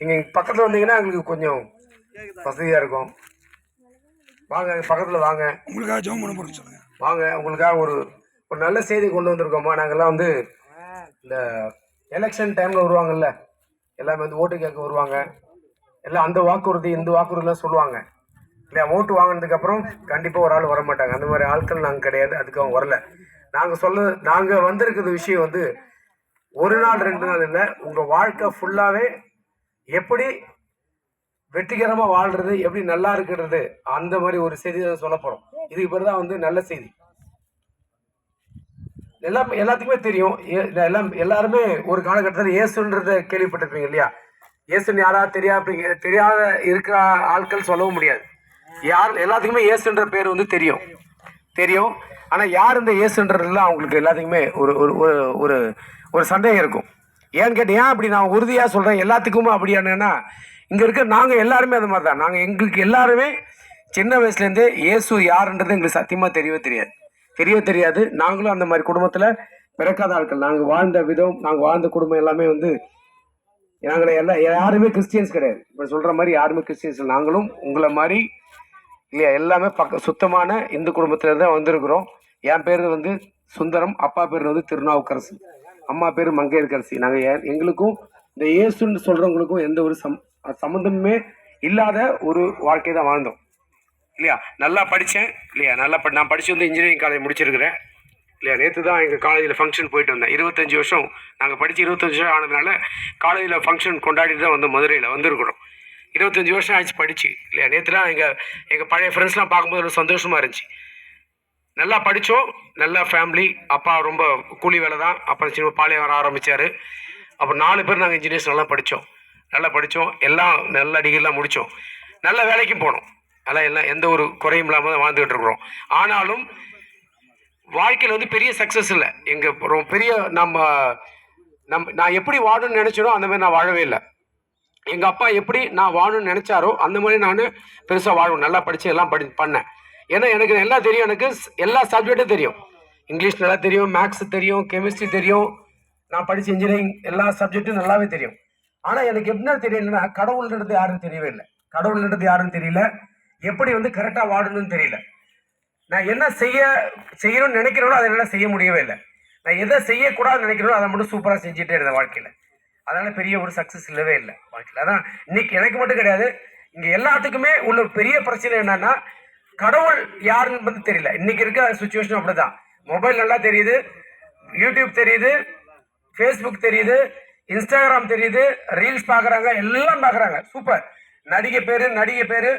நீங்கள் பக்கத்தில் வந்தீங்கன்னா எங்களுக்கு கொஞ்சம் வசதியாக இருக்கும். வாங்க பக்கத்தில் வாங்க. உங்களுக்காக ஜெபம் பண்ண போறோம் சொல்லுங்க. வாங்க உங்களுக்காக ஒரு ஒரு நல்ல செய்தி கொண்டு வந்திருக்கோம்மா நாங்கள்லாம் வந்து இந்த எலெக்ஷன் டைமில் வருவாங்கல்ல எல்லாமே வந்து ஓட்டு கேட்க வருவாங்க. எல்லாம் அந்த வாக்குறுதி இந்த வாக்குறுதிலாம் சொல்லுவாங்க. இல்லையா? ஓட்டு வாங்கினதுக்கப்புறம் கண்டிப்பாக ஒரு ஆள் வர மாட்டாங்க அந்த மாதிரி ஆட்கள் நாங்கள் கிடையாது. அதுக்கு அவங்க வரல. நாங்கள் சொல்ல நாங்கள் வந்திருக்கிறது விஷயம் வந்து ஒரு நாள் ரெண்டு நாள் இல்லை. உங்கள் வாழ்க்கை ஃபுல்லாகவே எப்படி வெற்றிகரமாக வாழ்றது எப்படி நல்லா இருக்கிறது அந்த மாதிரி ஒரு செய்தி தான் சொல்ல போகிறோம் இதுக்கு பேர் தான் வந்து நல்ல செய்தி. எல்லாம் எல்லாத்துக்குமே தெரியும். ஏ- எல்லாம் எல்லாருமே ஒரு காலகட்டத்தில் இயேசுன்றத கேள்விப்பட்டிருப்பீங்க இல்லையா? இயேசுன்னு யாராவது தெரியாத தெரியாத இருக்கிற ஆட்கள் சொல்லவும் முடியாது. யார் எல்லாத்துக்குமே இயேசுன்ற பேர் வந்து தெரியும். தெரியும். ஆனால் யார் இந்த இயேசுன்றதுலாம் அவங்களுக்கு எல்லாத்துக்குமே ஒரு ஒரு ஒரு ஒரு ஒரு சந்தேகம் இருக்கும். ஏன்னு கேட்டு ஏன் அப்படி நான் உறுதியாக சொல்கிறேன் எல்லாத்துக்குமே அப்படியானா இங்கே இருக்க நாங்கள் எல்லாருமே அது மாதிரி தான் நாங்கள் எங்களுக்கு எல்லாருமே சின்ன வயசுலேருந்தே இயேசு யாருன்றது எங்களுக்கு சத்தியமாக தெரியவே தெரியாது. தெரியவே தெரியாது. நாங்களும் அந்த மாதிரி குடும்பத்தில் பிறக்காத ஆட்கள். நாங்கள் வாழ்ந்த விதம் நாங்கள் வாழ்ந்த குடும்பம் எல்லாமே வந்து நாங்கள் எல்லாம் யாருமே கிறிஸ்டியன்ஸ் கிடையாது. இப்போ சொல்கிற மாதிரி யாருமே கிறிஸ்டியன்ஸ் நாங்களும் உங்களை மாதிரி இல்லையா எல்லாமே பக்க சுத்தமான இந்து குடும்பத்தில் தான் வந்திருக்கிறோம். என் பேர் வந்து சுந்தரம் அப்பா பேர் வந்து திருநாவுக்கரசு. அம்மா பேர் மங்கையர்கரசி. நாங்கள் எங்களுக்கும் இந்த இயேசுன்னு சொல்கிறவங்களுக்கும் எந்த ஒரு சம் சம்மந்தமே இல்லாத ஒரு வாழ்க்கை தான் வாழ்ந்தோம். இல்லையா? நல்லா படித்தேன். இல்லையா? நல்லா படி நான் படித்து வந்து இன்ஜினியரிங் காலேஜ் முடிச்சிருக்கிறேன். இல்லையா? நேற்று தான் எங்கள் காலேஜில் ஃபங்க்ஷன் போயிட்டு வந்தேன். இருபத்தஞ்சி வருஷம் நாங்கள் படித்து இருபத்தஞ்சி வருஷம் ஆனதுனால காலேஜில் ஃபங்க்ஷன் கொண்டாடிட்டு தான் வந்து மதுரையில் வந்திருக்கிறோம். இருபத்தஞ்சி வருஷம் ஆச்சு படித்து இல்லையா? நேற்று தான் எங்கள் எங்கள் பழைய ஃப்ரெண்ட்ஸ்லாம் பார்க்கும்போது ஒரு சந்தோஷமாக இருந்துச்சு. நல்லா படித்தோம் நல்ல ஃபேமிலி அப்பா ரொம்ப கூலி வேலை தான். அப்புறம் சின்ன பாளையம் வர ஆரம்பித்தார் அப்புறம் நாலு பேர் நாங்கள் இன்ஜினியர்ஸ் நல்லா படித்தோம் நல்லா படித்தோம் எல்லாம் நல்ல டிகிரிலாம் முடித்தோம் நல்ல வேலைக்கும் போனோம். அதெல்லாம் எல்லாம் எந்த ஒரு குறையும் இல்லாமல் தான் வாழ்ந்துகிட்டு இருக்கிறோம். ஆனாலும் வாழ்க்கையில் வந்து பெரிய சக்ஸஸ் இல்லை. எங்கள் பெரிய நம்ம நம்ம நான் எப்படி வாழணும்னு நினச்சனோ அந்த மாதிரி நான் வாழவே இல்லை. எங்கள் அப்பா எப்படி நான் வாழணும்னு நினச்சாரோ அந்த மாதிரி நான் பெருசாக வாழும் நல்லா படித்து எல்லாம் படி பண்ணேன். ஏன்னா எனக்கு எல்லாம் தெரியும் எனக்கு எல்லா சப்ஜெக்ட்டும் தெரியும். இங்கிலீஷ் நல்லா தெரியும் மேக்ஸ் தெரியும் கெமிஸ்ட்ரி தெரியும். நான் படித்த இன்ஜினியரிங் எல்லா சப்ஜெக்ட்டும் நல்லாவே தெரியும். ஆனால் எனக்கு என்ன தெரியலன்னா கடவுள்ன்றது யாரும் தெரியவே இல்லை. கடவுள்ன்றது யாருன்னு தெரியல. எப்படி வந்து கரெக்டாக வாடணும்னு தெரியல. நான் என்ன செய்ய செய்யணும்னு நினைக்கிறேனோ அதை என்னால் செய்ய முடியவே இல்லை. நான் எதை செய்யக்கூடாதுன்னு நினைக்கிறேனோ அதை மட்டும் சூப்பராக செஞ்சுட்டே இருந்தேன் வாழ்க்கையில். அதனால் பெரிய ஒரு சக்ஸஸ் இல்லவே இல்லை வாழ்க்கையில். அதான் இன்னைக்கு எனக்கு மட்டும் கிடையாது. இங்கே எல்லாத்துக்குமே உள்ள பெரிய பிரச்சனை என்னன்னா கடவுள் யாருன்னு வந்து தெரியல. இன்னைக்கு இருக்க சுச்சுவேஷன் அப்படிதான். மொபைல் நல்லா தெரியுது யூடியூப் தெரியுது ஃபேஸ்புக் தெரியுது இன்ஸ்டாகிராம் தெரியுது ரீல்ஸ் பார்க்குறாங்க எல்லாம் பார்க்குறாங்க சூப்பர் நடிகை பேர் நடிகை பேர்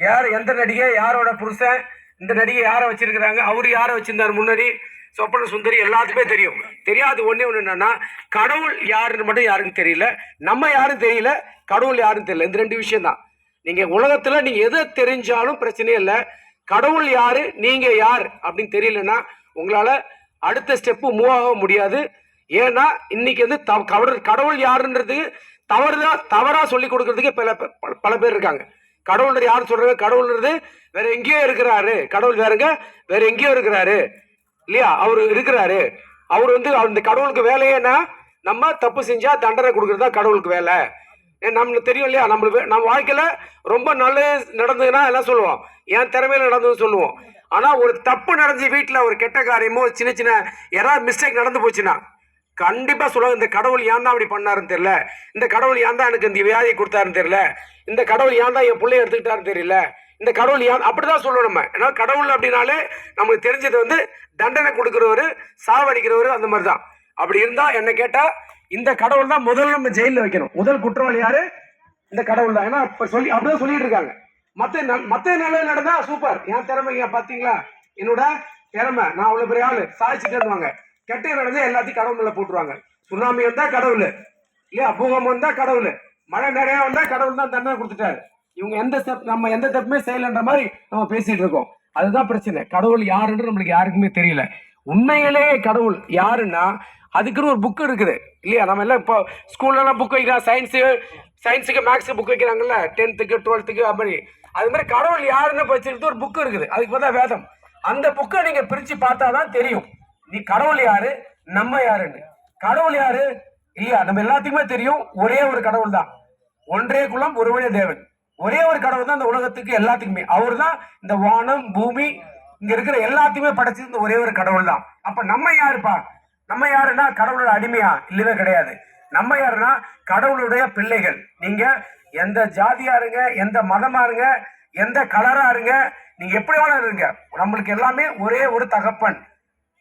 யார் எந்த நடிகை யாரோட புருஷன் இந்த நடிகை யாரை வச்சிருக்கிறாங்க அவர் யாரை வச்சிருந்தார் முன்னாடி சொப்பன சுந்தரி எல்லாத்துக்குமே தெரியும். தெரியாது ஒன்றே ஒன்று என்னன்னா கடவுள் யாருன்னு மட்டும் யாருன்னு தெரியல. நம்ம யாரும் தெரியல கடவுள் யாருன்னு தெரியல. இந்த ரெண்டு விஷயம் தான் நீங்கள் உலகத்தில் நீங்கள் எதை தெரிஞ்சாலும் பிரச்சனையே இல்லை. கடவுள் யாரு? நீங்கள் யார்? அப்படின்னு தெரியலன்னா உங்களால் அடுத்த ஸ்டெப்பு மூவ் ஆக முடியாது. ஏன்னா இன்னைக்கு வந்து தவ- கடவுள் கடவுள் யாருன்றது தவறுதான் தவறா சொல்லி கொடுக்கறதுக்கு பல பல- பல பேர் இருக்காங்க. கடவுள்ன்றது யார் சொல்றாங்க? கடவுள்ன்றது வேற எங்கேயோ இருக்கிறாரு. கடவுள் வேறங்க வேற எங்கேயோ இருக்கிறாரு. இல்லையா? அவர் இருக்கிறாரு. அவர் வந்து அந்த கடவுளுக்கு வேலையேன்னா நம்ம தப்பு செஞ்சா தண்டனை கொடுக்கறது தான் கடவுளுக்கு வேலை. நம்மளுக்கு தெரியும் இல்லையா? நம்மளுக்கு நம்ம வாழ்க்கையில் ரொம்ப நல்லது நடந்ததுன்னா எல்லாம் சொல்லுவோம். என் திறமையில் நடந்ததுன்னு சொல்லுவோம். ஆனால் ஒரு தப்பு நடந்து வீட்டில் ஒரு கெட்ட காரியமோ ஒரு சின்ன சின்ன யாராவது மிஸ்டேக் நடந்து போச்சுன்னா கண்டிப்பாக சொல்லுவாங்க இந்த கடவுள் ஏன் தான் அப்படி பண்ணாருன்னு தெரியல. இந்த கடவுள் ஏன் தான் எனக்கு இந்த வியாதியை கொடுத்தாருன்னு தெரியல. இந்த கடவுள் ஏன் தான் என் பிள்ளைய எடுத்துக்கிட்டாருன்னு தெரியல. இந்த கடவுள் ஏன் அப்படிதான் சொல்லணும் நம்ம. ஏன்னா கடவுள் அப்படின்னாலே நம்மளுக்கு தெரிஞ்சது வந்து தண்டனை கொடுக்குறவர் சாவடிக்கிறவர் அந்த மாதிரி தான் அப்படி இருந்தால் என்ன கேட்டால் இந்த கடவுள் தான் முதல்ல நம்ம ஜெயிலில் வைக்கணும். முதல் குற்றவாளி யாரு? இந்த கடவுள் தான். ஏன்னா இப்ப சொல்லி அப்படிதான் சொல்லிட்டு இருக்காங்க. மத்த மத்த நிலையில நடந்தா சூப்பர். என் திறமைங்க பாத்தீங்களா? என்னோட திறமை நான் அவ்வளவு பெரிய ஆளு. சாதிச்சுட்டு இருந்தவங்க கெட்ட நடந்தா எல்லாத்தையும் கடவுள் மேல போட்டுருவாங்க. சுனாமி வந்தா கடவுள். இல்லையா பூகம்பம் வந்தா கடவுள். மழை நிறைய வந்தா கடவுள் தான் தண்டனை கொடுத்துட்டாரு. இவங்க எந்த ஸ்டெப் நம்ம எந்த ஸ்டெப்புமே செய்யலன்ற மாதிரி நம்ம பேசிட்டு இருக்கோம். அதுதான் பிரச்சனை. கடவுள் யாருன்னு நம்மளுக்கு யாருக்குமே தெரியல. உண்மையிலேயே கடவுள் யாருன்னா அதுக்குன்னு ஒரு புக் இருக்குது. இல்லையா? நம்ம எல்லாம் இப்போ ஸ்கூல்லலாம் புக் வைக்கலாம் சயின்ஸு சயின்ஸுக்கு மேக்ஸுக்கு புக் வைக்கிறாங்கல்ல? டென்த்துக்கு டுவெல்த்துக்கு அப்படி. அது மாதிரி கடவுள் யாருன்னு வச்சுக்கிட்டு ஒரு புக் இருக்குது. அதுக்கு பார்த்தா வேதம். அந்த புக்கை நீங்கள் பிரித்து பார்த்தா தான் தெரியும். நீ கடவுள் யாரு? நம்ம யாருன்னு. கடவுள் யாரு? இல்லையா? நம்ம எல்லாத்துக்குமே தெரியும். ஒரே ஒரு கடவுள் தான். ஒன்றே குலம் ஒருவனே தேவன். ஒரே ஒரு கடவுள் தான் இந்த உலகத்துக்கு எல்லாத்துக்குமே. அவர் தான் இந்த வானம் பூமி இங்க இருக்கிற எல்லாத்தையுமே படைச்சது இந்த ஒரே ஒரு கடவுள் தான். அப்ப நம்ம யாருப்பா? நம்ம யாருன்னா கடவுளோட அடிமையா? இல்லவே கிடையாது. நம்ம யாருன்னா கடவுளுடைய பிள்ளைகள். நீங்க எந்த ஜாதியா இருங்க எந்த மதமா இருங்க எந்த கலரா இருங்க நீங்க எப்படி வேணாலும் இருங்க. நம்மளுக்கு எல்லாமே ஒரே ஒரு தகப்பன்.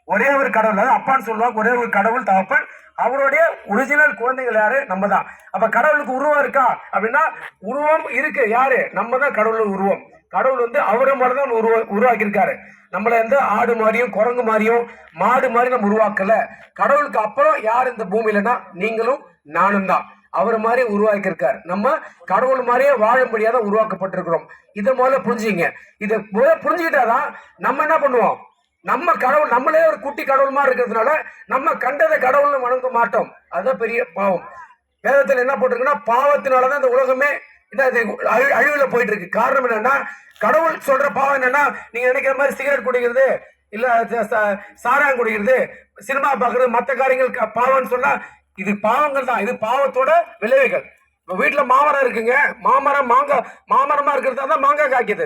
ஒரே ஒரு கடவுள். அதாவது அப்பான்னு சொல்லுவாங்க ஒரே ஒரு கடவுள் தகப்பன். அவருடைய ஒரிஜினல் குழந்தைகள் யாரு? நம்ம தான் அப்ப கடவுளுக்கு உருவம் இருக்கா? அப்படின்னா உருவம் இருக்கு. யாரு? நம்ம தான் கடவுள் உருவம். கடவுள் வந்து அவரை மாதிரி தான் உருவ உருவாக்கியிருக்காரு. நம்மள வந்து ஆடு மாதிரியும் குரங்கு மாதிரியும் மாடு மாதிரி நம்ம உருவாக்கல. கடவுளுக்கு அப்புறம் யார் இந்த பூமியிலனா நீங்களும் நானும் தான். அவர் மாதிரி உருவாக்கியிருக்கார். நம்ம கடவுள் மாதிரியே வாழும்படியாக தான் உருவாக்கப்பட்டிருக்கிறோம். இதை முதல்ல புரிஞ்சுங்க. இதை முதல்ல புரிஞ்சுக்கிட்டாதான் நம்ம என்ன பண்ணுவோம்? நம்ம கடவுள் நம்மளே ஒரு குட்டி கடவுள் மாதிரி இருக்கிறதுனால நம்ம கண்டதை கடவுள்னு வணங்க மாட்டோம். அதுதான் பெரிய பாவம். வேதத்தில் என்ன போட்டிருக்குன்னா பாவத்தினால தான் இந்த உலகமே அழிவுல போயிட்டு இருக்கு காரணம் என்னன்னா கடவுள் சொல்ற பாவம் என்னன்னா நீங்க நினைக்கிற மாதிரி சிகரெட் குடிக்கிறது இல்ல ச- சாராயம் குடிக்கிறது சினிமா பார்க்கறது மற்ற காரியங்கள் க- பாவம்னு சொன்னா இது பாவங்கள் தான். இது பாவத்தோட விளைவுகள். இப்போ வீட்டில் மாமரம் இருக்குங்க. மாமரம் மாங்காய் மாமரமா இருக்கிறதா தான் மாங்காய் காய்க்குது.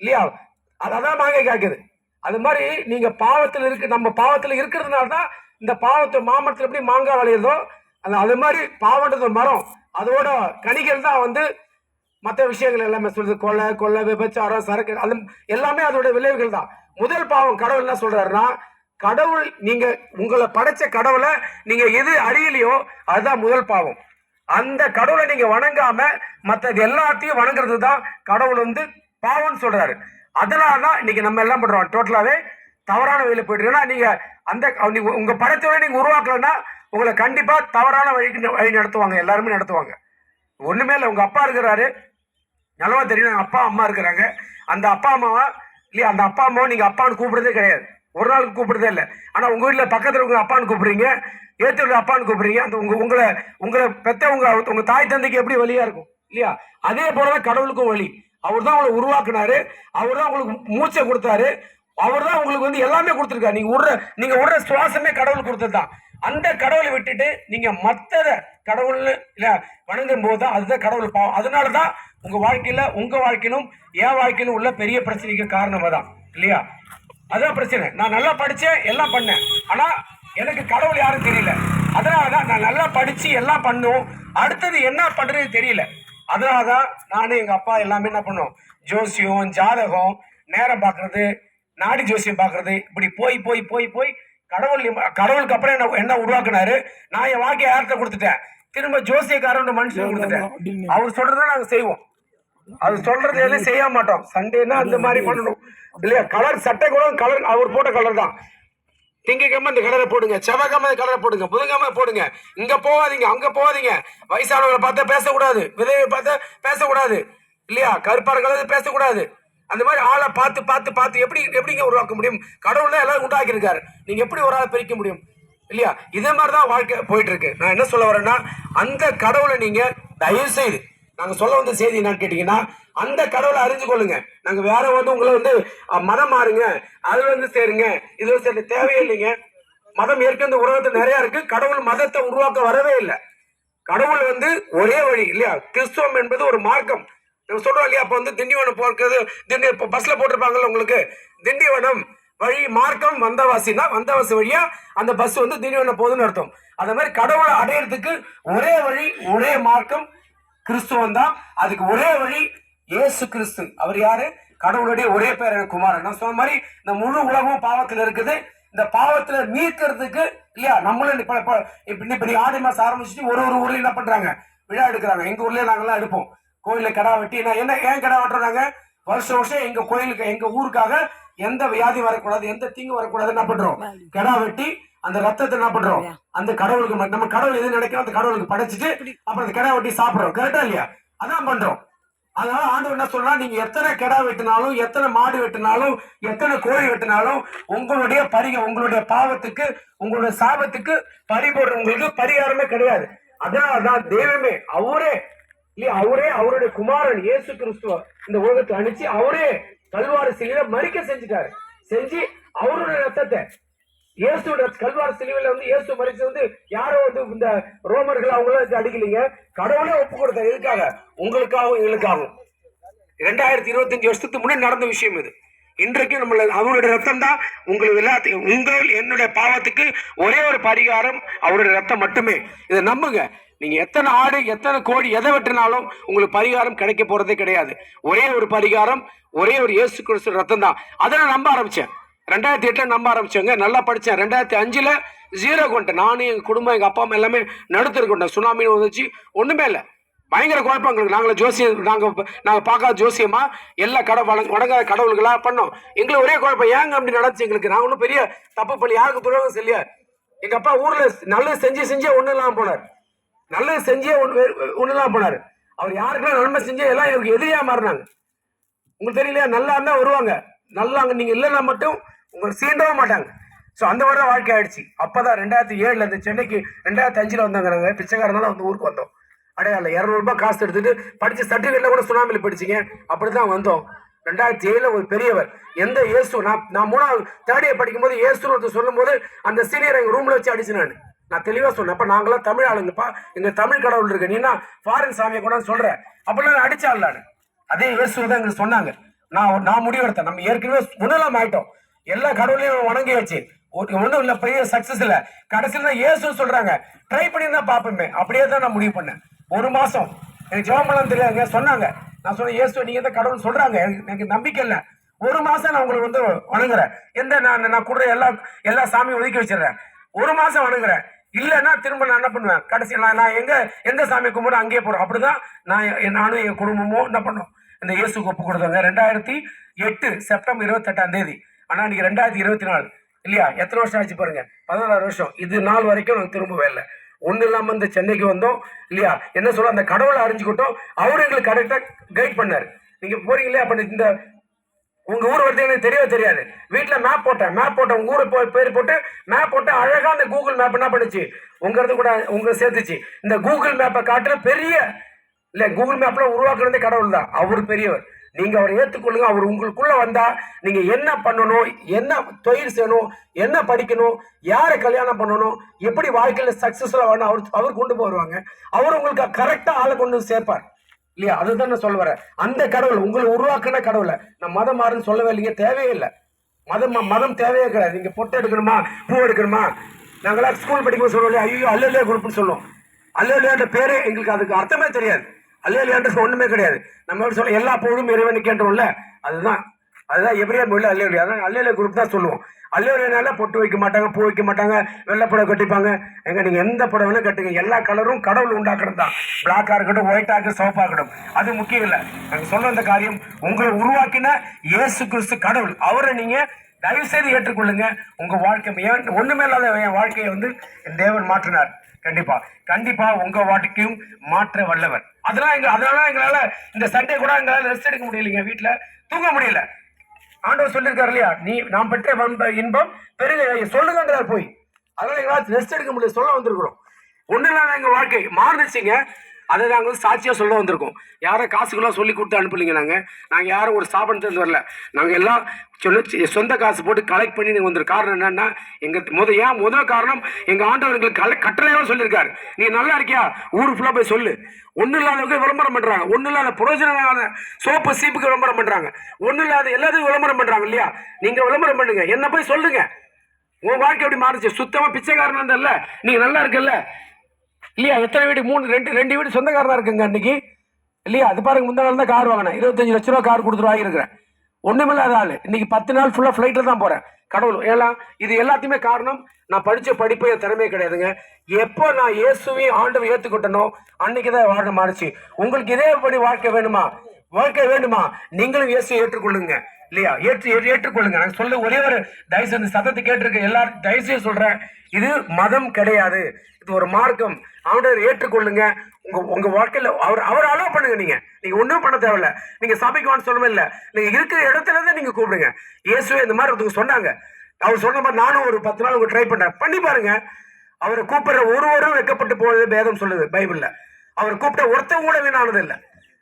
இல்லையா? அதான் மாங்காய் காய்க்குது. அது மாதிரி நீங்க பாவத்தில் இருக்கு நம்ம பாவத்தில் இருக்கிறதுனால தான் இந்த பாவத்தை மாமரத்தில் எப்படி மாங்காய் விளையுதோ அந்த அது மாதிரி பாவன்றது ஒரு மரம். அதோட கனிகள் தான் வந்து மற்ற விஷயங்கள் எல்லாமே சொல்றது. கொலை கொள்ளை விபச்சாரம் சரக்கு அது எல்லாமே அதோட விளைவுகள் தான். முதல் பாவம் கடவுள் என்ன சொல்றாருன்னா கடவுள் நீங்க உங்களை படைச்ச கடவுளை நீங்க எது அறியலையோ அதுதான் முதல் பாவம். அந்த கடவுளை நீங்க வணங்காம மற்றது எல்லாத்தையும் வணங்குறது தான் கடவுள் வந்து பாவம்னு சொல்றாரு. அதனால தான் இன்னைக்கு நம்ம எல்லாம் பண்றோம். டோட்டலாவே தவறான வழியில போயிட்டு நீங்க அந்த உங்க படைத்தவரை நீங்க உருவாக்கலன்னா உங்களை கண்டிப்பாக தவறான வழிக்கு வழி நடத்துவாங்க. எல்லாருமே நடத்துவாங்க. ஒன்றுமே இல்லை. உங்கள் அப்பா இருக்கிறாரு. நல்லவா தெரியும். எங்கள் அப்பா அம்மா இருக்கிறாங்க. அந்த அப்பா அம்மாவா? இல்லையா அந்த அப்பா அம்மாவை நீங்கள் அப்பான்னு கூப்பிடுறதே கிடையாது. ஒரு நாளுக்கு கூப்பிடுறதே இல்லை. ஆனால் உங்கள் வீட்டில் பக்கத்தில் உங்கள் அப்பான்னு கூப்பிடுறீங்க. ஏத்தூர்ல அப்பான்னு கூப்பிடுறீங்க. அந்த உங்கள் உங்களை உங்களை பெற்றவங்க உங்கள் தாய் தந்தைக்கு எப்படி வழியாக இருக்கும்? இல்லையா? அதே போல தான் கடவுளுக்கும் வழி. அவர் தான் உங்களை உருவாக்குனாரு. அவர் தான் உங்களுக்கு மூச்சை கொடுத்தாரு. அவர் தான் உங்களுக்கு வந்து எல்லாமே கொடுத்துருக்காரு. நீங்கள் விடுற நீங்கள் விடுற சுவாசமே கடவுள் கொடுத்தது தான் அந்த கடவுளை விட்டுட்டு நீங்க மற்ற கடவுள்னு இல்லை வணங்கும் போது தான் அதுதான் கடவுள் பாவம். அதனால தான் உங்க வாழ்க்கையில உங்க வாழ்க்கையிலும் என் வாழ்க்கையிலும் உள்ள பெரிய பிரச்சனைக்கு காரணம் தான் இல்லையா? அதுதான் பிரச்சனை. நான் நல்லா படித்தேன் எல்லாம் பண்ணேன். ஆனால் எனக்கு கடவுள் யாரும் தெரியல. அதனால தான் நான் நல்லா படித்து எல்லாம் பண்ணும். அடுத்தது என்ன பண்ணுறது தெரியல. அதனால தான் நானும் எங்கள் அப்பா எல்லாமே என்ன பண்ணோம்? ஜோசியம் ஜாதகம் நேரம் பார்க்குறது நாடி ஜோசியம் பார்க்குறது. இப்படி போய் போய் போய் போய் கடவுள் கடவுளுக்கு அப்புறம் என்ன என்ன உருவாக்குனாரு? நான் என் வாழ்க்கையை யார்கிட்ட கொடுத்துட்டேன். திரும்ப ஜோசியக்காரன் மனுஷன் கொடுத்துட்டேன். அவர் சொல்றதை நாங்க செய்வோம். அது சொல்றது எதுவும் செய்ய மாட்டோம். சண்டேனா அந்த மாதிரி பண்ணணும். இல்லையா? கலர் சட்டை கூட கலர் அவர் போட்ட கலர் தான். திங்கக்கிழமை இந்த கலரை போடுங்க. செவ்வாய்க்கிழமை இந்த கலரை போடுங்க. புதன்கிழமை போடுங்க. இங்க போகாதீங்க அங்க போகாதீங்க. வயசானவங்களை பார்த்தா பேசக்கூடாது. விதவை பார்த்தா பேசக்கூடாது. இல்லையா? கருப்பார கலர் பேசக்கூடாது. அந்த மாதிரி ஆளை பார்த்து பார்த்து பார்த்து எப்படி எப்படிங்க உருவாக்க முடியும்? கடவுள் எல்லாம் உண்டாக்கியிருக்காரு. நீங்கள் எப்படி ஒரு ஆளை பிரிக்க முடியும்? இல்லையா? இதே மாதிரி தான் வாழ்க்கை போயிட்டு இருக்கு நான் என்ன சொல்ல வரேன்னா அந்த கடவுளை நீங்கள் தயவு செய்து நாங்கள் சொல்ல வந்த செய்தி என்னன்னு கேட்டிங்கன்னா அந்த கடவுளை அறிஞ்சு கொள்ளுங்க. நாங்கள் வேற வந்து உங்களை வந்து மதம் மாறுங்க அது வந்து சேருங்க இது வந்து சேருங்க தேவையே இல்லைங்க. மதம் ஏற்கனவே உலகத்தில் நிறையா நிறைய இருக்கு. கடவுள் மதத்தை உருவாக்க வரவே இல்லை. கடவுள் வந்து ஒரே வழி இல்லையா? கிறிஸ்துவம் என்பது ஒரு மார்க்கம். நம்ம சொல்றோம் இல்லையா? அப்போ வந்து திண்டிவனம் போகிறது திண்டி இப்போ பஸ்ஸில் போட்டிருப்பாங்கல்ல உங்களுக்கு? திண்டிவனம் வழி மார்க்கம் வந்தவாசினா வந்தவாசி வழியா அந்த பஸ் வந்து திண்டிவனம் போகுதுன்னு அர்த்தம். அந்த மாதிரி கடவுளை அடையிறதுக்கு ஒரே வழி ஒரே மார்க்கம் கிறிஸ்துவம் தான். அதுக்கு ஒரே வழி இயேசு கிறிஸ்து. அவர் யாரு? கடவுளுடைய ஒரே பேர் குமாரன். நான் சொன்ன மாதிரி இந்த முழு உலகமும் பாவத்தில் இருக்குது. இந்த பாவத்துல மீட்கிறதுக்கு இல்லையா? நம்மளும் இப்ப இப்ப இப்ப நீ ஆடி மாசம் ஆரம்பிச்சுட்டு ஒரு ஒரு ஊர்லேயும் என்ன பண்றாங்க? விழா எடுக்கிறாங்க. எங்க ஊர்லயே நாங்கெல்லாம் எடுப்போம். கோயில்ல கடா வெட்டி நான் என்ன ஏன் கடா வெட்டுறாங்க? வருஷம் வருஷம் எங்க கோயிலுக்கு எங்க ஊருக்காக எந்த வியாதி வரக்கூடாது எந்த தீங்கு வரக்கூடாது என்ன பண்றோம்? கடா வெட்டி அந்த ரத்தத்தை என்ன பண்றோம்? அந்த கடவுளுக்கு ம- நம்ம கடவுள் எது நினைக்கிறோம் அந்த கடவுளுக்கு படைச்சிட்டு அப்புறம் அந்த கடா வெட்டி சாப்பிடுறோம். கரெக்டா இல்லையா? அதான் பண்றோம். அதனால ஆண்டவர் என்ன சொல்றா நீங்க எத்தனை கிடா வெட்டினாலும் எத்தனை மாடு வெட்டினாலும் எத்தனை கோழி வெட்டினாலும் உங்களுடைய பரிக உங்களுடைய பாவத்துக்கு உங்களுடைய சாபத்துக்கு பறி போடுறவங்களுக்கு பரிகாரமே கிடையாது. அதனாலதான் தெய்வமே அவரே இல்லையா? அவரே அவருடைய குமாரன் இயேசு கிறிஸ்துவ இந்த உலகத்தை அனுப்பிச்சு அவரே கல்வாறு சிலையில மறிக்க செஞ்சுட்டாரு. செஞ்சு அவருடைய ரத்தத்தை இயேசுவோட கல்வார சிலுவையில வந்து இயேசு மறிச்சு வந்து யாரோ வந்து இந்த ரோமர்கள் அவங்கள அடிக்கலீங்க? கடவுளே ஒப்பு கொடுத்தாரு. எதுக்காக? உங்களுக்காகவும் எங்களுக்காகவும். ரெண்டாயிரத்தி இருபத்தஞ்சு வருஷத்துக்கு முன்னாடி நடந்த விஷயம் இது. இன்றைக்கு நம்மள அவருடைய ரத்தம் தான் உங்களுக்கு எல்லாத்தையும் உங்கள் என்னுடைய பாவத்துக்கு ஒரே ஒரு பரிகாரம் அவருடைய ரத்தம் மட்டுமே. இதை நம்புங்க. நீங்கள் எத்தனை ஆடு எத்தனை கோடி எதை வெட்டினாலும் உங்களுக்கு பரிகாரம் கிடைக்க போகிறதே கிடையாது. ஒரே ஒரு பரிகாரம் ஒரே ஒரு இயேசு கிறிஸ்து ரத்தம் தான் அதை நான் நம்ப ஆரம்பித்தேன் ரெண்டாயிரத்தி எட்டில் நம்ப ஆரம்பித்தேங்க நல்லா படித்தேன் ரெண்டாயிரத்தி அஞ்சில் ஜீரோ கொண்டேன். நானும் எங்கள் குடும்பம் எங்கள் அப்பா அம்மா எல்லாமே நடுத்தர் கொண்டேன். சுனாமி வந்துச்சு. ஒன்றுமே இல்லை. பயங்கர குழப்பம் எங்களுக்கு. நாங்கள் ஜோசியம் நாங்கள் நாங்கள் பார்க்காத ஜோசியமா? எல்லா கடவுள் வணங்க வணங்காத கடவுளுகளா பண்ணோம். எங்களுக்கு ஒரே குழப்பம். ஏங்க அப்படி நடந்துச்சு எங்களுக்கு? நான் ஒன்றும் பெரிய தப்பு பண்ணி யாருக்கு துரோகம் செய்யல. எங்கள் அப்பா ஊரில் நல்லது செஞ்சு செஞ்சே ஒன்றும் இல்லாமல் போனார். நல்லது செஞ்சே ஒன்று ஒன்றும் இல்லாமல் போனார். அவர் யாருக்கெல்லாம் நன்மை செஞ்சே எல்லாம் எனக்கு எதிரியாக மாறினாங்க. உங்களுக்கு தெரியலையா? நல்லா இருந்தால் வருவாங்க. நல்லா அங்கே நீங்கள் இல்லைன்னா மட்டும் உங்களை சீண்டவும் மாட்டாங்க. ஸோ அந்த மாதிரி தான் வாழ்க்கை ஆயிடுச்சு. அப்போ தான் ரெண்டாயிரத்தி ஏழில் இந்த சென்னைக்கு ரெண்டாயிரத்தி அஞ்சில் வந்தாங்க நாங்கள் பிச்சைக்காரனால வந்து ஊருக்கு வந்தோம். அடையாள இரநூறுபா காசு எடுத்துட்டு படிச்ச சர்டிஃபிகேட்ல கூட சுனாமியில் படிச்சீங்க. அப்படி தான் வந்தோம். ரெண்டாயிரத்தி ஏழுல ஒரு பெரியவர். எந்த இயேசு நான் நான் மூணாவது தேர்ட் இயர் படிக்கும் போது இயேசுன்னு ஒருத்தர் சொல்லும்போது அந்த சீனியர் எங்க ரூம்ல வச்சு அடிச்சு நான். நான் தெளிவா சொன்னேன். அப்ப நாங்களாம் தமிழ் ஆளுங்கப்பா. எங்க தமிழ் கடவுள் இருக்கு. நீனா ஃபாரின் சாமியை கூட சொல்ற? அப்பெல்லாம் அடிச்சாள் நான். அதே இயேசு தான் எங்களுக்கு சொன்னாங்க. நான் நான் முடிவெடுத்தேன். நம்ம ஏற்கனவே முன்னெல்லாம் ஆயிட்டோம். எல்லா கடவுளையும் வணங்கியாச்சு. ஒன்றும் இல்லை பெரிய சக்சஸ் இல்லை கடைசியில் தான் ஏசுன்னு சொல்கிறாங்க ட்ரை பண்ணி தான் பார்ப்போமே. அப்படியே தான் நான் முடிவு பண்ணேன். ஒரு மாதம் எனக்கு ஜெபம் பண்ணலாம் தெரியாதுங்க. சொன்னாங்க. நான் சொன்னேன் ஏசு நீங்க தான் கடவுள் சொல்றாங்க. எனக்கு நம்பிக்கை இல்லை. ஒரு மாதம் நான் உங்களுக்கு வந்து வணங்குறேன். எந்த நான் நான் கொடுற எல்லா எல்லா சாமியும் ஒதுக்கி வச்சிடுறேன். ஒரு மாதம் வணங்குறேன். இல்லைன்னா திரும்ப நான் என்ன பண்ணுவேன்? கடைசி நான் நான் எங்கே எந்த சாமி கும்பிடும் அங்கேயே போறோம். அப்படிதான் நான் என் நானும் என் குடும்பமும் என்ன பண்ணோம்? இந்த இயேசுக்கு ஒப்பு கொடுத்தாங்க. ரெண்டாயிரத்தி எட்டு செப்டம்பர் இருபத்தெட்டாம் தேதி. ஆனால் இன்னைக்கு ரெண்டாயிரத்தி இருபத்தி நாலு. இல்லையா? எத்தனை வருஷம் ஆச்சு பாருங்க? பதினாறு வருஷம். இது நாள் வரைக்கும் நாங்கள் திரும்பவே இல்லை. ஒன்றும் இல்லாமல் இந்த சென்னைக்கு வந்தோம் இல்லையா? என்ன சொல்ல அந்த கடவுளை அறிஞ்சுக்கிட்டோம். அவரு எங்களுக்கு கரெக்டாக கைட் பண்ணார். நீங்கள் போறீங்க இல்லையா? அப்ப இந்த உங்கள் ஊர் வருது எனக்கு தெரியவே தெரியாது. வீட்டில் மேப் போட்டேன். மேப் போட்டேன் உங்கள் ஊரை போய் பேர் போட்டு மேப் போட்டு அழகாக அந்த கூகுள் மேப் என்ன பண்ணுச்சு? உங்கிறது கூட உங்களை சேர்த்துச்சு. இந்த கூகுள் மேப்பை காட்டுற பெரிய இல்லை கூகுள் மேப்பில் உருவாக்குறதே கடவுள் தான் அவர் பெரியவர். நீங்கள் அவரை ஏற்றுக்கொள்ளுங்க அவர் உங்களுக்குள்ளே வந்தால் நீங்கள் என்ன பண்ணணும்? என்ன தொழில் செய்யணும்? என்ன படிக்கணும்? யாரை கல்யாணம் பண்ணணும்? எப்படி வாழ்க்கையில் சக்ஸஸ்ஃபுல்லாக வரணும் அவர் அவர் கொண்டு போவாங்க. அவர் உங்களுக்கு கரெக்டாக ஆளை கொண்டு வந்து சேர்ப்பார். இல்லையா? அதுதான் நான் சொல்ல வரேன். அந்த கடவுள் உங்களை உருவாக்குன கடவுளை நான் மதம் மாறுன்னு சொல்லவே இல்லைங்க தேவையே இல்லை. மதம் மதம் தேவையே கிடையாது. நீங்கள் பொட்டை எடுக்கணுமா? பூ எடுக்கணுமா? நாங்களாம் ஸ்கூல் படிக்கும்போது சொல்லுவோம் ஐயோ அல்லலே குரூப்னு சொல்லுவோம். அல்லேலியான்ற பேரே எங்களுக்கு அதுக்கு அர்த்தமே தெரியாது. அல்லேலியான்றது ஒண்ணுமே கிடையாது. நம்ம சொல்ல எல்லா பொழுதும் இறைவனுக்கேன்றோம்ல அதுதான். அதுதான் எப்படியா மொழியில் அல்லேலியா. அதான் அல்லேலியா குரூப் தான் சொல்லுவோம். அல்லேலியானால பொட்டு வைக்க மாட்டாங்க பூ வைக்க மாட்டாங்க வெள்ளை புடவை கட்டிப்பாங்க. எங்க நீங்க எந்த புடவை வேணா கட்டுங்க. எல்லா கலரும் கடவுள் உண்டாக்குறது தான். பிளாக்காக இருக்கட்டும் ஒயிட்டாக இருக்கட்டும் சோப்பாக இருக்கட்டும். அது முக்கியம் இல்லை. நாங்கள் சொன்ன அந்த காரியம் உங்களை உருவாக்கின இயேசு கிறிஸ்து கடவுள். அவரை நீங்க தயவு செய்து ஏற்றுக்கொள்ளுங்க. உங்க வாழ்க்கை ஏன் ஒண்ணுமே இல்லாத என் வாழ்க்கையை வந்து என் தேவன் மாற்றினார். கண்டிப்பா. கண்டிப்பா உங்க வாட்டுக்கும் மாற்ற வல்லவர். அதெல்லாம் எங்க அதனால எங்களால இந்த சண்டே கூட எங்களால ரெஸ்ட் எடுக்க முடியலைங்க வீட்டுல தூங்க முடியல. ஆண்டவர் சொல்லியிருக்காரு இல்லையா? நீ நாம் பெற்ற இன்பம் பெரிய சொல்லுங்கன்றார் போய். அதனால எங்களால் ரெஸ்ட் எடுக்க முடியல. சொல்ல வந்திருக்கிறோம். ஒண்ணு இல்லாத எங்க வாழ்க்கை மாறுனுச்சுங்க அதை நாங்கள் வந்து சாட்சியாக சொல்ல வந்திருக்கோம். யாரும் காசுக்கெல்லாம் சொல்லி கொடுத்து அனுப்பலைங்க நாங்கள் நாங்கள் யாரும் ஒரு ஸ்தாபனத்துலேருந்து வரல. நாங்கள் எல்லாம் சொல்லி சொந்த காசு போட்டு கலெக்ட் பண்ணி நீங்கள் வந்துரு காரணம் என்னன்னா எங்கள் முத ஏன் முதல் காரணம் எங்கள் ஆண்டவர் எங்களுக்கு கலை கட்டளையாக சொல்லியிருக்காரு நீ நல்லா இருக்கியா? ஊர் ஃபுல்லாக போய் சொல்லு. ஒன்றும் இல்லாதவங்க விளம்பரம் பண்ணுறாங்க ஒன்றும் இல்லாத புரோஜனமான சோப்பு சீப்புக்கு விளம்பரம் பண்ணுறாங்க ஒன்றும் இல்லாத எல்லாத்தையும் விளம்பரம் பண்ணுறாங்க இல்லையா? நீங்கள் விளம்பரம் பண்ணுங்க. என்ன போய் சொல்லுங்க. உன் வாழ்க்கை எப்படி மாறுச்சு? சுத்தமாக பிச்சைக்காரன் இருந்தல்ல நீங்கள் நல்லா இருக்கல்ல? இல்லையா எத்தனை வீடு? மூணு ரெண்டு ரெண்டு வீடு சொந்தக்காரனா இருக்குங்க அன்னைக்கு. இல்லையா அது பாருங்க முந்தா நாள் தான் கார் வாங்கினேன். இருபத்தஞ்சு லட்ச ரூபா கார் கொடுத்துட்டு வாங்கியிருக்கிறேன். ஒன்றுமில்லாத ஆள். இன்னைக்கு பத்து நாள் ஃபுல்லாக ஃப்ளைட்டில் தான் போகிறேன் கடவுள் ஏன்னா இது எல்லாத்தையுமே காரணம் நான் படித்த படிப்பு என் திறமையே கிடையாதுங்க. எப்போ நான் இயேசுவையும் ஆண்டவை ஏற்றுக்கிட்டனோ அன்னைக்கு தான் வாழ்க்கை மாறிச்சு. உங்களுக்கு இதே படி வாழ்க்கை வேணுமா? வாழ்க்கை வேண்டுமா நீங்களும் இயேசுவை ஏற்றுக்கொள்ளுங்க. இல்லையா? ஏற்று ஏற்றுக்கொள்ளுங்க. நான் சொல்ல ஒரே ஒரு தயவு செஞ்சு சத்தத்தை கேட்டிருக்க எல்லாரும் தயவு சொல்றேன். இது மதம் கிடையாது. இது ஒரு மார்க்கம். ஆண்டவர் ஏற்றுக்கொள்ளுங்க. உங்க உங்க வாழ்க்கையில அவர் அவர் அலோவ் பண்ணுங்க நீங்க. நீங்க ஒண்ணும் பண்ண தேவையில்ல. நீங்க சபைக்கு வான்னு சொல்லவே இல்லை. நீங்க இருக்கிற இடத்துல இருந்து நீங்க கூப்பிடுங்க. இயேசுவே இந்த மாதிரி ஒருத்தவங்க சொன்னாங்க. அவர் சொன்ன மாதிரி நானும் ஒரு பத்து நாள் ட்ரை பண்றேன். பண்ணி பாருங்க. அவரை கூப்பிடுற ஒருவரும் வெக்கப்பட்டு போவது பேதம் சொல்லுது பைபிள்ல. அவர் கூப்பிட்ட ஒருத்தவங்க கூட வீணானது இல்லை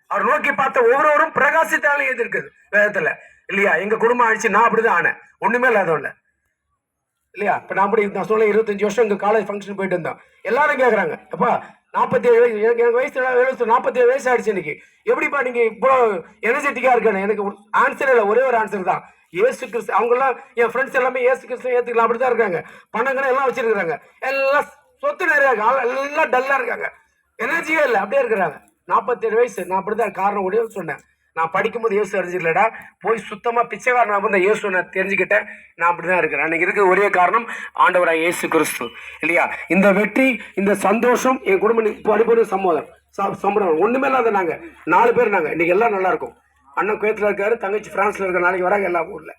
அவர் நோக்கி பார்த்த ஒவ்வொருவரும் பிரகாசித்தாலே எதிர்க்குது இருக்குது வேதத்துல. இல்லையா? எங்க குடும்பம் ஆயிடுச்சு நான் அப்படிதான் ஆனேன். ஒண்ணுமே இல்லாதவன்ல இல்லையா? இப்போ நான் அப்படி நான் சொல்ல இருபத்தஞ்சு வருஷம் இங்கே காலேஜ் ஃபங்க்ஷன் போயிட்டு இருந்தோம் எல்லாரும் கேட்குறாங்க அப்பா நாற்பத்தி ஏழு வயசு எனக்கு எனக்கு வயசு எழுபத்தி நாற்பத்தி ஏழு வயசு ஆயிடுச்சு இன்னைக்கு. எப்படிப்பா நீங்க இவ்வளோ எனர்ஜெட்டிக்காக இருக்கணும்? எனக்கு ஆன்சர் இல்லை ஒரே ஒரு ஆன்சர் தான். ஏசு கிறிஸ்து அவங்கெல்லாம் என் ஃப்ரெண்ட்ஸ் எல்லாமே ஏசு கிறிஸ்து ஏற்றுக்கலாம் அப்படி தான் இருக்காங்க. பணங்களை எல்லாம் வச்சுருக்குறாங்க. எல்லாம் சொத்து நிறையா இருக்கு. ஆள் எல்லாம் டல்லாக இருக்காங்க. எனர்ஜியே இல்லை அப்படியே இருக்கிறாங்க. நாற்பத்தேழு வயசு நான் அப்படி தான் காரணம் ஒரே சொன்னேன். நான் படிக்கும்போது இயேசு அறிஞ்சிக்கலடா போய் சுத்தமாக பிச்சைக்காரனாக இருந்த இயேசு நான் தெரிஞ்சுக்கிட்டேன். நான் அப்படி தான் இருக்கிறேன். அன்னைக்கு இருக்க ஒரே காரணம் ஆண்டவராக இயேசு கிறிஸ்து. இல்லையா? இந்த வெற்றி இந்த சந்தோஷம் என் குடும்ப பரிபூர்ண சம்மோதம். ச- சம்பளம். ஒன்றுமே இல்லாத நாங்கள் நாலு பேர் நாங்கள் இன்றைக்கி எல்லாம் நல்லாயிருக்கும் அண்ணன் குவைத்தில் இருக்காரு தங்கச்சி ஃப்ரான்ஸில் இருக்க நாளைக்கு வராங்க எல்லா ஊரில்.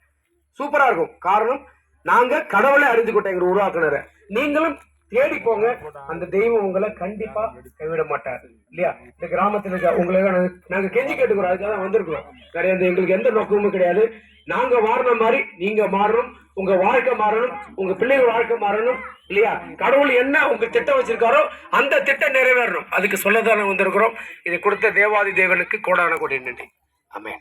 சூப்பராக இருக்கும். காரணம் நாங்கள் கடவுளை அறிஞ்சுக்கிட்டோம் எங்களுக்கு உருவாக்குனரை. நீங்களும் தேடி போங்க. அந்த தெய்வம் உங்களை கண்டிப்பா கைவிட மாட்டார். இல்லையா? இந்த கிராமத்துல இருக்க உங்களை நாங்க- கெஞ்சி கேட்டுக்கிறோம். அதுக்காக தான் வந்திருக்கிறோம். கிடையாது எங்களுக்கு எந்த நோக்கமும் கிடையாது. நாங்க மாறின மாதிரி நீங்க மாறணும் உங்க வாழ்க்கை மாறணும் உங்க பிள்ளைங்க வாழ்க்கை மாறணும் இல்லையா? கடவுள் என்ன உங்க திட்டம் வச்சிருக்காரோ அந்த திட்டம் நிறைவேறணும். அதுக்கு சொல்லதானே வந்திருக்கிறோம். இதை கொடுத்த தேவாதி தேவனுக்கு கோடான கொடி நன்றி. ஆமென்.